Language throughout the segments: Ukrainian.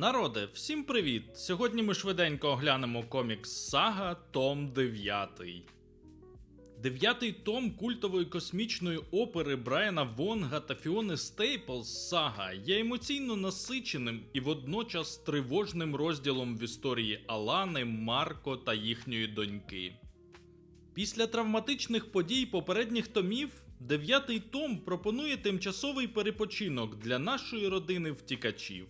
Народе, всім привіт! Сьогодні ми швиденько оглянемо комікс Сага Том 9. Дев'ятий том культової космічної опери Брайана Вонга та Фіони Стейплс Сага є емоційно насиченим і водночас тривожним розділом в історії Алани, Марко та їхньої доньки. Після травматичних подій попередніх томів, дев'ятий том пропонує тимчасовий перепочинок для нашої родини втікачів.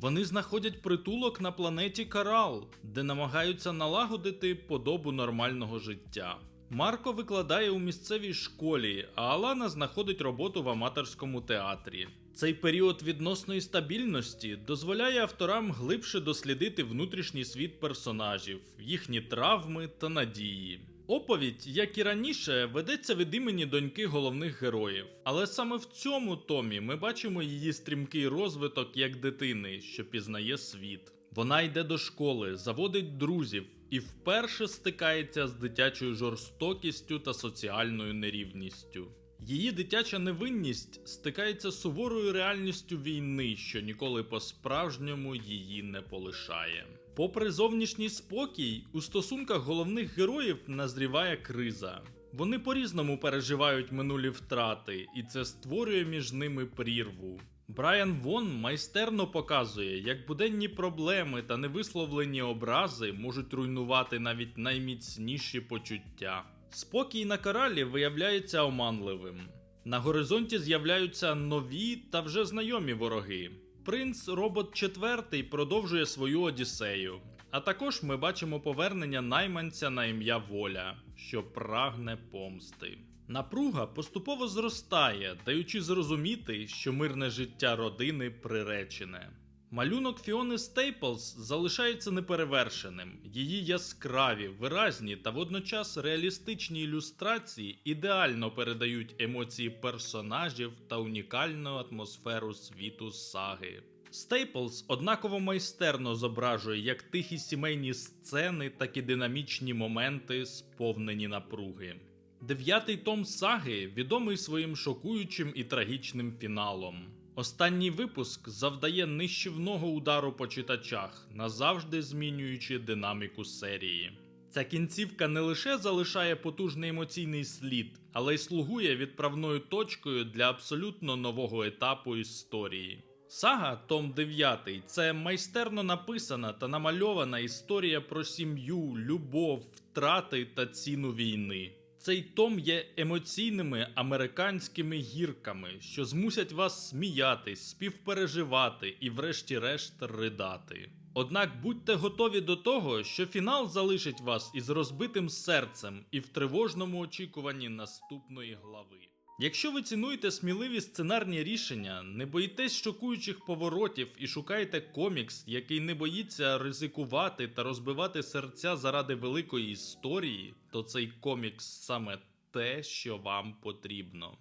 Вони знаходять притулок на планеті Карал, де намагаються налагодити подобу нормального життя. Марко викладає у місцевій школі, а Алана знаходить роботу в аматорському театрі. Цей період відносної стабільності дозволяє авторам глибше дослідити внутрішній світ персонажів, їхні травми та надії. Оповідь, як і раніше, ведеться від імені доньки головних героїв, але саме в цьому томі ми бачимо її стрімкий розвиток як дитини, що пізнає світ. Вона йде до школи, заводить друзів і вперше стикається з дитячою жорстокістю та соціальною нерівністю. Її дитяча невинність стикається з суворою реальністю війни, що ніколи по-справжньому її не полишає. Попри зовнішній спокій, у стосунках головних героїв назріває криза. Вони по-різному переживають минулі втрати, і це створює між ними прірву. Брайан Вон майстерно показує, як буденні проблеми та невисловлені образи можуть руйнувати навіть найміцніші почуття. Спокій на коралі виявляється оманливим. На горизонті з'являються нові та вже знайомі вороги. Принц Робот 4 продовжує свою одіссею. А також ми бачимо повернення найманця на ім'я Воля, що прагне помсти. Напруга поступово зростає, даючи зрозуміти, що мирне життя родини приречене. Малюнок Фіони Стейплс залишається неперевершеним. Її яскраві, виразні та водночас реалістичні ілюстрації ідеально передають емоції персонажів та унікальну атмосферу світу саги. Стейплс однаково майстерно зображує як тихі сімейні сцени, так і динамічні моменти, сповнені напруги. Дев'ятий том саги відомий своїм шокуючим і трагічним фіналом. Останній випуск завдає нищівного удару по читачах, назавжди змінюючи динаміку серії. Ця кінцівка не лише залишає потужний емоційний слід, але й слугує відправною точкою для абсолютно нового етапу історії. Сага Том 9 це майстерно написана та намальована історія про сім'ю, любов, втрати та ціну війни. Цей том є емоційними американськими гірками, що змусять вас сміятись, співпереживати і, врешті-решт, ридати. Однак будьте готові до того, що фінал залишить вас із розбитим серцем і в тривожному очікуванні наступної глави. Якщо ви цінуєте сміливі сценарні рішення, не боїтесь шокуючих поворотів і шукаєте комікс, який не боїться ризикувати та розбивати серця заради великої історії, то цей комікс саме те, що вам потрібно.